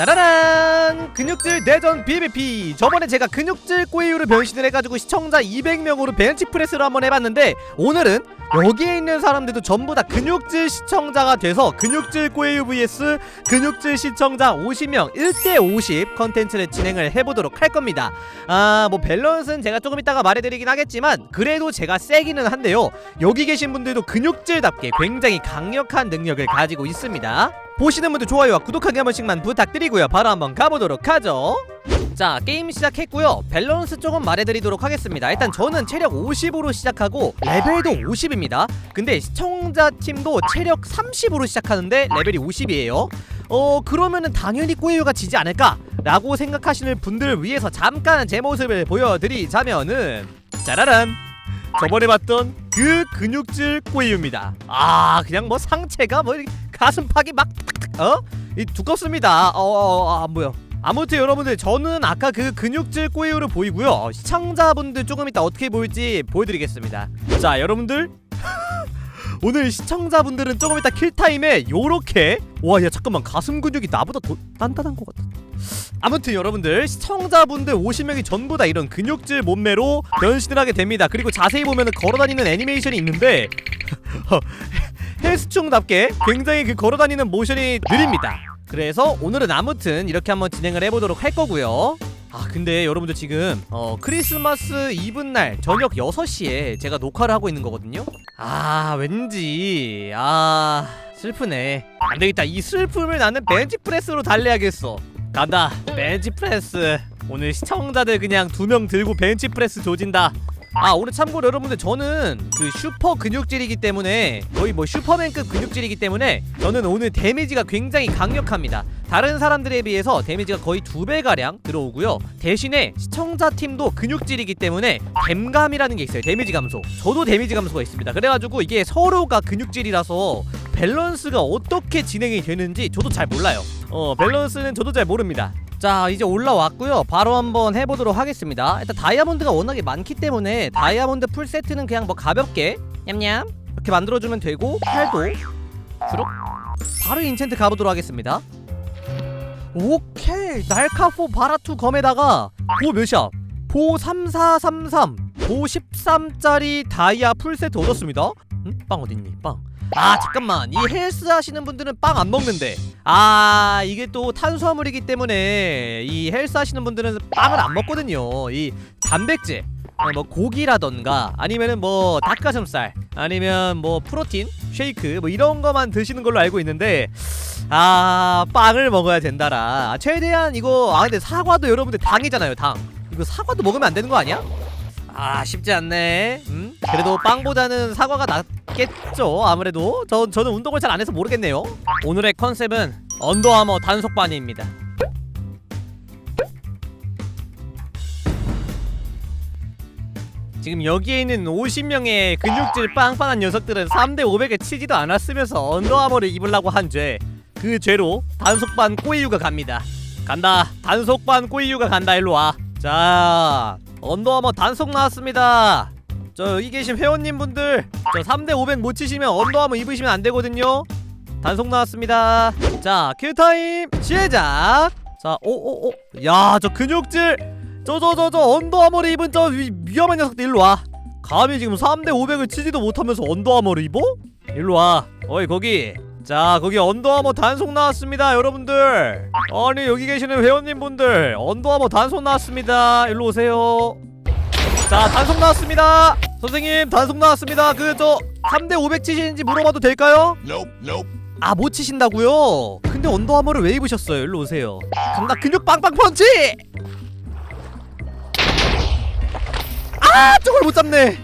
짜라란! 근육질 대전 BBP 저번에 제가 근육질 꼬이유로 변신을 해가지고 시청자 200명으로 벤치프레스를 한번 해봤는데 오늘은 여기에 있는 사람들도 전부 다 근육질 시청자가 돼서 근육질 꼬이유 vs 근육질 시청자 50명 1대50 컨텐츠를 진행을 해보도록 할 겁니다. 아 뭐 밸런스는 제가 조금 이따가 말해드리긴 하겠지만 그래도 제가 세기는 한데요. 여기 계신 분들도 근육질답게 굉장히 강력한 능력을 가지고 있습니다 보시는 분들 좋아요와 구독하기 한 번씩만 부탁드리고요. 바로 한번 가보도록 하죠. 자 게임 시작했고요. 밸런스 조금 말해드리도록 하겠습니다. 일단 저는 체력 50으로 시작하고 레벨도 50입니다. 근데 시청자 팀도 체력 30으로 시작하는데 레벨이 50이에요. 어 그러면은 당연히 꼬이유가 지지 않을까 라고 생각하시는 분들을 위해서 잠깐 제 모습을 보여드리자면은 짜라란! 저번에 봤던 그 근육질 꼬이유입니다. 아 그냥 뭐 상체가 뭐 가슴팍이 막 어? 이 두껍습니다. 어안 보여. 아무튼 여러분들 저는 아까 그 근육질 꼬이유를 보이고요. 어, 시청자분들 조금 이따 어떻게 보일지 보여드리겠습니다. 자 여러분들. 오늘 시청자분들은 조금 이따 킬타임에 요렇게 와 야 잠깐만. 가슴 근육이 나보다 더 단단한 것 같아. 아무튼 여러분들 시청자분들 50명이 전부 다 이런 근육질 몸매로 변신을 하게 됩니다. 그리고 자세히 보면은 걸어다니는 애니메이션이 있는데 헬스충답게 굉장히 그 걸어다니는 모션이 느립니다. 그래서 오늘은 아무튼 이렇게 한번 진행을 해보도록 할 거고요. 아 근데 여러분들 지금 어 크리스마스 이브 날 저녁 6시에 제가 녹화를 하고 있는 거거든요. 아 왠지 아 슬프네. 안되겠다. 이 슬픔을 나는 벤치프레스로 달래야겠어. 간다. 벤치프레스. 오늘 시청자들 그냥 두 명 들고 벤치프레스 조진다 아 오늘 참고로 여러분들 저는 그 슈퍼 근육질이기 때문에 거의 뭐 슈퍼맨급 근육질이기 때문에 저는 오늘 데미지가 굉장히 강력합니다. 다른 사람들에 비해서 데미지가 거의 두 배가량 들어오고요. 대신에 시청자 팀도 근육질이기 때문에 댐감이라는 게 있어요. 데미지 감소. 저도 데미지 감소가 있습니다. 그래가지고 이게 서로가 근육질이라서 밸런스가 어떻게 진행이 되는지 저도 잘 몰라요. 어 밸런스는 저도 잘 모릅니다 자 이제 올라왔고요. 바로 한번 해보도록 하겠습니다. 일단 다이아몬드가 워낙에 많기 때문에 다이아몬드 풀 세트는 그냥 뭐 가볍게 냠냠 이렇게 만들어주면 되고 팔도 주룩 바로 인챈트 가보도록 하겠습니다. 오케이. 날카포 바라투 검에다가 보 몇이야? 보 3433, 보 13짜리 다이아 풀 세트 얻었습니다. 응? 빵 어딨니? 빵. 아 잠깐만. 이 헬스 하시는 분들은 빵 안 먹는데. 아 이게 또 탄수화물이기 때문에 이 헬스 하시는 분들은 빵을 안 먹거든요. 이 단백질 어, 뭐 고기라던가 아니면은 뭐 닭가슴살 아니면 뭐 프로틴 쉐이크 뭐 이런 거만 드시는 걸로 알고 있는데 아 빵을 먹어야 된다라. 아, 최대한 이거 아 근데 사과도 여러분들 당이잖아요 당. 이거 사과도 먹으면 안 되는 거 아니야? 아 쉽지 않네. 음? 그래도 빵보다는 사과가 낫겠죠 아무래도. 저, 저는 운동을 잘 안 해서 모르겠네요. 오늘의 컨셉은 언더아머 단속반입니다. 지금 여기에 있는 50명의 근육질 빵빵한 녀석들은 3대 500에 치지도 않았으면서 언더아머를 입으려고 한 죄. 그 죄로 단속반 꼬이유가 갑니다. 간다. 단속반 꼬이유가 간다. 일로와. 자 언더아머 단속 나왔습니다. 저 여기 계신 회원님 분들 저 3대 500 못 치시면 언더아머 입으시면 안 되거든요. 단속 나왔습니다. 자 킬타임 시작! 자 오오오. 야 저 근육질! 저 저 저 저 언더아머를 입은 저 위, 위험한 녀석들 일로 와. 감히 지금 3대 500을 치지도 못하면서 언더아머를 입어? 일로 와. 어이 거기 자 거기 언더아머 단속 나왔습니다 여러분들 아니 여기 계시는 회원님분들 언더아머 단속 나왔습니다 일로 오세요 자 단속 나왔습니다 선생님 단속 나왔습니다 그 저 3대 500 치시는지 물어봐도 될까요? Nope, nope. 아 못 치신다고요? 근데 언더아머를 왜 입으셨어요? 일로 오세요 간다 근육 빵빵 펀치! 아 저걸 못 잡네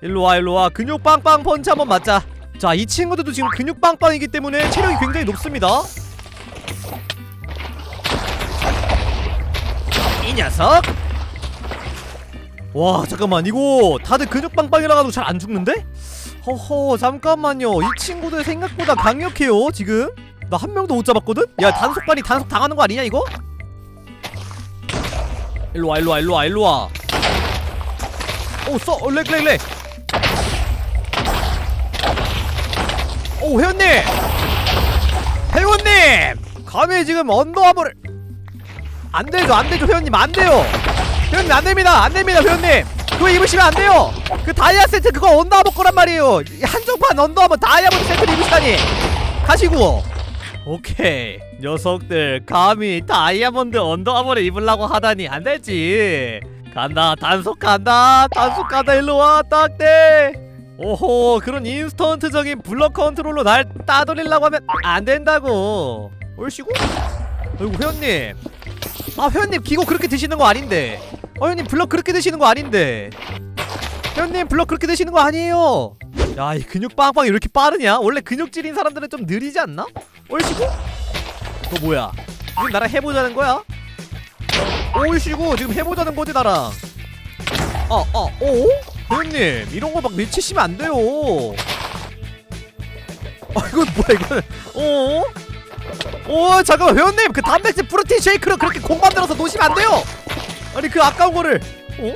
일로 와 일로 와 근육 빵빵 펀치 한번 맞자 자 이 친구들도 지금 근육 빵빵이기 때문에 체력이 굉장히 높습니다. 이 녀석. 와 잠깐만. 이거 다들 근육 빵빵이라 가지고 잘 안 죽는데? 허허 잠깐만요. 이 친구들 생각보다 강력해요 지금. 나 한 명도 못 잡았거든? 야 단속반이 단속 당하는 거 아니냐 이거? 일로와 일로와 일로와 일로와. 오써 어, 렉렉 렉 오 회원님! 회원님! 감히 지금 언더아머를 안 되죠 안 되죠 회원님 안 돼요! 회원님 안 됩니다 안 됩니다 회원님! 그거 입으시면 안 돼요! 그 다이아 세트 그거 언더아머 거란 말이에요! 이 한정판 언더아머 다이아몬드 세트를 입으시다니! 가시고! 오케이. 녀석들 감히 다이아몬드 언더아머를 입으려고 하다니 안 되지! 간다 단속 간다 단속 간다 일로와 딱대 오호 그런 인스턴트적인 블럭 컨트롤로 날 따돌리려고 하면 안 된다고 옳시고? 아이고 회원님 아 회원님 기고 그렇게 드시는 거 아닌데 어 회원님 블럭 그렇게 드시는 거 아닌데 회원님 블럭 그렇게 드시는 거 아니에요 야 이 근육 빵빵 이렇게 빠르냐? 원래 근육질인 사람들은 좀 느리지 않나? 옳시고? 너 뭐야 지금 나랑 해보자는 거야? 옳시고 지금 해보자는 거지 나랑 어, 어, 오? 회원님 이런 거 막 밀치시면 안 돼요. 아 이건 뭐야 이건? 어? 오 잠깐만 회원님 그 단백질 프로틴 쉐이크로 그렇게 공 만들어서 놓으시면 안 돼요. 아니 그 아까운 거를. 어?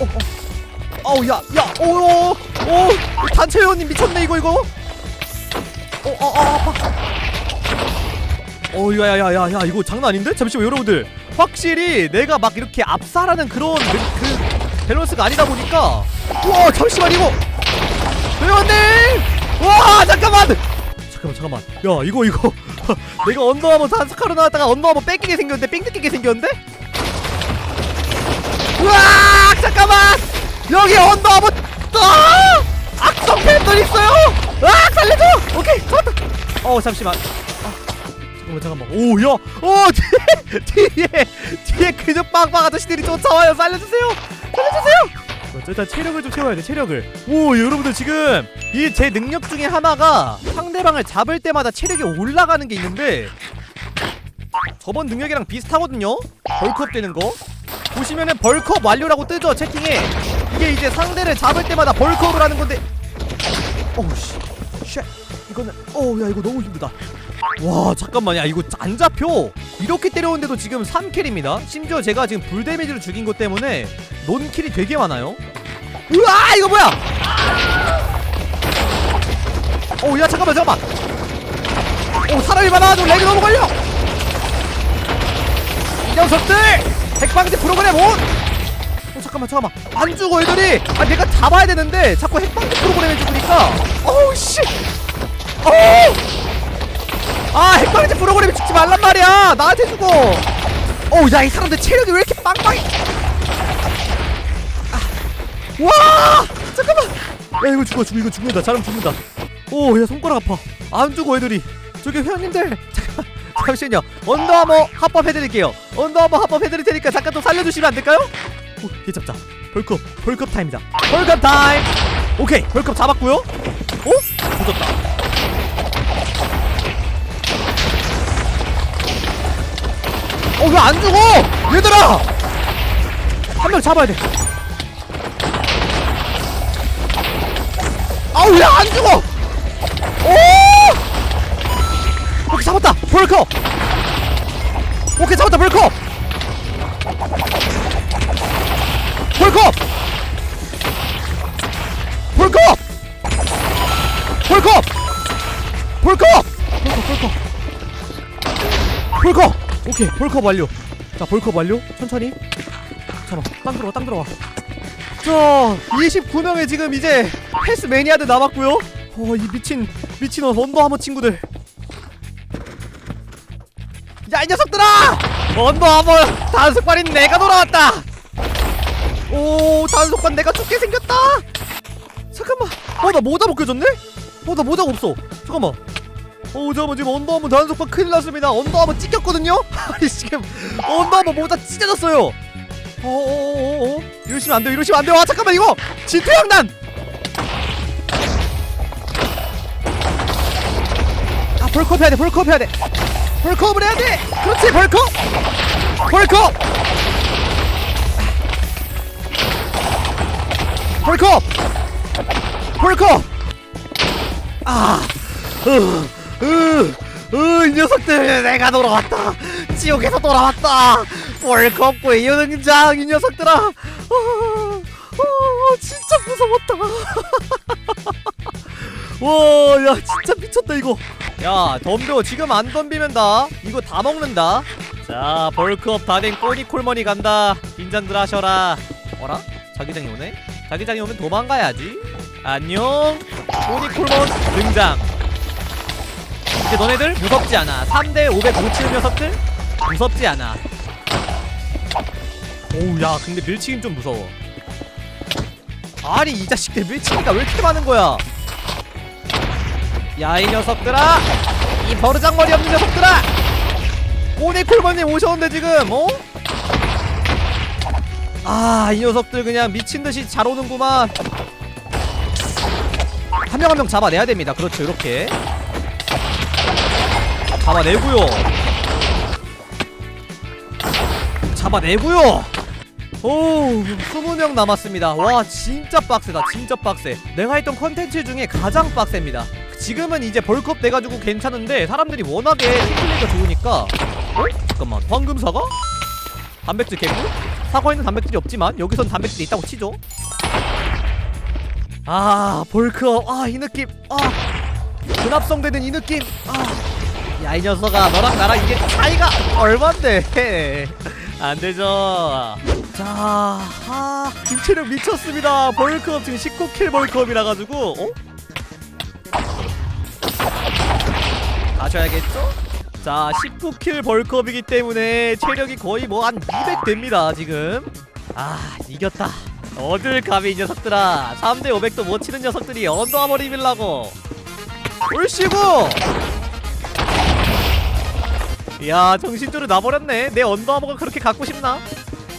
어, 어. 어우 야야 오오 오 단체 회원님 미쳤네 이거 이거. 어어어 아파 어 야야야야야 이거 장난 아닌데? 잠시만 여러분들. 확실히 내가 막 이렇게 압살하는 그런 그, 그 밸런스가 아니다 보니까. 와 잠시만 이거. 회원님 와 잠깐만! 잠깐만 잠깐만. 야 이거 이거. 내가 언더아머 단속하러 나왔다가 언더아머 뺏기게 생겼는데 삥 뜯기게 생겼는데? 우와 잠깐만! 여기 언더아머 아! 악성 팬들 있어요! 아 살려줘! 오케이 잡았다! 어 잠시만. 아, 잠깐만 잠깐만. 오야! 어 뒤에 뒤에 뒤에 근육 빵빵 아저씨들이 쫓아와요. 살려주세요 살려주세요! 어, 일단 체력을 좀 채워야 돼 체력을. 오 여러분들 지금 이 제 능력 중에 하나가 상대방을 잡을 때마다 체력이 올라가는 게 있는데 저번 능력이랑 비슷하거든요? 벌크업 되는 거. 보시면은 벌크업 완료라고 뜨죠 채팅에. 이게 이제 상대를 잡을 때마다 벌크업을 하는 건데. 어우 씨. 이거는 어우 야 이거 너무 힘들다 와 잠깐만 야 이거 안 잡혀. 이렇게 때려오는데도 지금 3킬입니다. 심지어 제가 지금 불 데미지를 죽인 것 때문에 논킬이 되게 많아요. 우와 이거 뭐야? 어야 잠깐만 잠깐만. 오 사람이 많아가지고 렉이 너무 걸려. 이 녀석들! 핵방지 프로그램 온! 어, 잠깐만 잠깐만. 안 죽어 애들이. 아 내가 잡아야 되는데 자꾸 핵방지 프로그램 해주니까. 어우 씨! 어우 아 핵방지 프로그램 죽지 말란 말이야. 나한테 죽어 어우 야이 사람들 체력이 왜 이렇게 빵빵해? 아, 와! 잠깐만. 야 이거 죽어 죽어 이거 죽는다. 잘하면 죽는다. 오 야 손가락 아파. 안 죽어 애들이. 저기 회원님들. 잠깐만. 잠시만요. 언더아머 합법 해드릴게요. 언더아머 합법 해드릴 테니까 잠깐 좀 살려주시면 안 될까요? 오, 얘 잡자. 벌컵 벌컵 타임이다. 벌컵 타임! 오케이 벌컵 잡았고요. 어? 어 왜 안 죽어? 얘들아! 한 명 잡아야 돼. 아우 왜 안 죽어? 오! 오케이 잡았다. 벌컵 오케이 잡았다. 벌컵 오케이 벌컵 완료. 자 벌컵 완료. 천천히. 잠깐만 땅 들어와 땅 들어와. 자 29명의 지금 이제 패스 매니아들 남았고요. 어 이 미친 미친 언더하머 친구들. 야 이 녀석들아! 언더하머 단속반인 내가 돌아왔다. 오 단속반 내가 죽게 생겼다. 잠깐만. 어나 모자 벗겨졌네? 어나 모자가 없어. 잠깐만 어 잠깐만 지금 언더하머 단속반 큰일 났습니다. 언더하머 찍혔거든요? 아니 지금 언더하머 모자 찢어졌어요. 이러시면 안 돼요 이러시면 안 돼요. 아 잠깐만 이거 진퇴양난 아 벌컵 해야 돼 벌컵 해야 돼. 벌컵을 해야 돼! 그렇지 벌컵 벌컵 벌컵 벌컵 아 으, 으, 으, 이 녀석들 내가 돌아왔다. 지옥에서 돌아왔다. 벌컵 구이유 등장 이 녀석들아. 아, 아, 진짜 무서웠다. 와야 진짜 미쳤다 이거. 야 덤벼. 지금 안 덤비면 다. 이거 다 먹는다. 자 벌크업 다 된 꼬니콜머니 간다. 긴장들 하셔라. 어라? 자기장이 오네? 자기장이 오면 도망가야지. 안녕. 꼬니콜먼 등장 이제 너네들 무섭지 않아. 3대 500 못 치는 녀석들 무섭지 않아. 오우 야 근데 밀치긴 좀 무서워. 아니 이 자식들 밀치니까 왜 이렇게 많은 거야? 야 이 녀석들아! 이 버르장머리 없는 녀석들아! 꼬니콜먼님 오셨는데 지금 어? 아 이 녀석들 그냥 미친듯이 잘 오는구만. 한 명 한 명 잡아내야 됩니다. 그렇죠 이렇게 잡아내고요. 잡아내고요. 오 20명 남았습니다. 와 진짜 빡세다 진짜 빡세. 내가 했던 컨텐츠 중에 가장 빡셉니다. 지금은 이제 벌크업 돼가지고 괜찮은데 사람들이 워낙에 팀플레이가 좋으니까. 어? 잠깐만 황금사과? 단백질 개꿀? 사과에는 단백질이 없지만 여기선 단백질이 있다고 치죠. 아 벌크업. 아 이 느낌. 아 근합성되는 이 느낌. 아 야 이 녀석아 너랑 나랑 이게 차이가 얼만데 안되죠 자, 아, 김체력 미쳤습니다. 벌크업 지금 19킬 벌크업이라 가지고, 어? 가셔야겠죠? 자, 19킬 벌크업이기 때문에 체력이 거의 뭐 한 200 됩니다, 지금. 아, 이겼다. 어딜 감히 이 녀석들아. 3대 500도 못 치는 녀석들이 언더아머리 밀라고. 울시고! 야, 정신줄을 놔버렸네. 내 언더아머가 그렇게 갖고 싶나?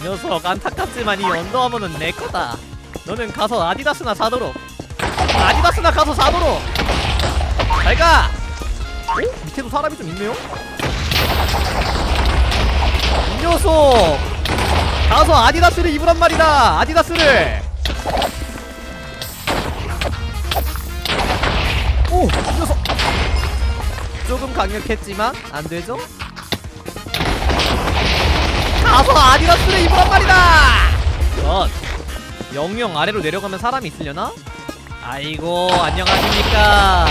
녀석 안타깝지만 이 언더아머는 내 거다. 너는 가서 아디다스나 사도록. 아디다스나 가서 사도록. 잘 가. 오? 밑에도 사람이 좀 있네요. 이 녀석 가서 아디다스를 입으란 말이다. 아디다스를. 오, 이 녀석. 조금 강력했지만 안 되죠? 가서 아디다스를 입으란 말이다! 전 영영 아래로 내려가면 사람이 있으려나? 아이고 안녕하십니까.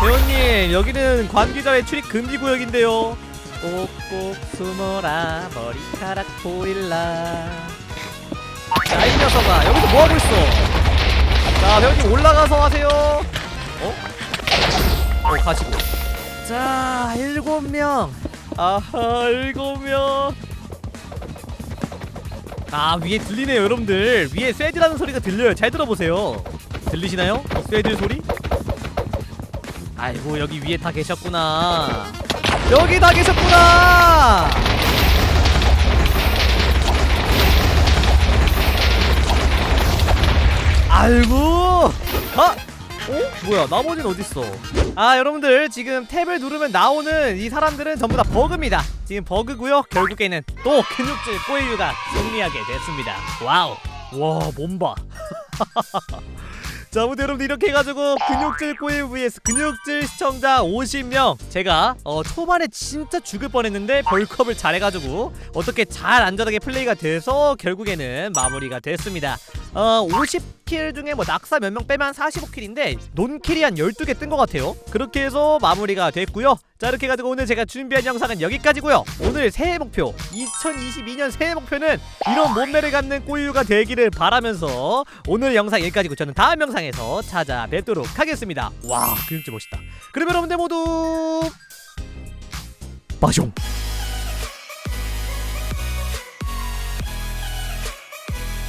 배우님 여기는 관계자의 출입 금지 구역인데요. 꼭꼭 숨어라 머리카락 보일라. 자 이 녀석아 여기서 뭐하고 있어? 자 배우님 올라가서 하세요. 어? 어 가시고. 자 일곱 명. 아하 일곱 명 아 위에 들리네요 여러분들 위에 쇠드라는 소리가 들려요 잘 들어보세요 들리시나요? 이 쇠드 소리? 아이고 여기 위에 다 계셨구나 여기 다 계셨구나 아이고 아! 어? 뭐야 나머지는 어딨어? 아 여러분들 지금 탭을 누르면 나오는 이 사람들은 전부 다 버그입니다. 지금 버그고요. 결국에는 또 근육질 꼬이유가 승리하게 됐습니다. 와우. 와 몸봐 자 아무튼 여러분들 이렇게 해가지고 근육질 꼬이 vs 근육질 시청자 50명. 제가 어 초반에 진짜 죽을 뻔했는데 벌컵을 잘해가지고 어떻게 잘 안전하게 플레이가 돼서 결국에는 마무리가 됐습니다 어 50킬 중에 뭐 낙사 몇 명 빼면 45킬인데 논킬이 한 12개 뜬 것 같아요. 그렇게 해서 마무리가 됐고요. 자 이렇게 해가지고 오늘 제가 준비한 영상은 여기까지고요. 오늘 새해 목표 2022년 새해 목표는 이런 몸매를 갖는 꼬유가 되기를 바라면서 오늘 영상 여기까지고 저는 다음 영상에서 찾아뵙도록 하겠습니다. 와 근육질 멋있다. 그러면 여러분들 모두 빠숑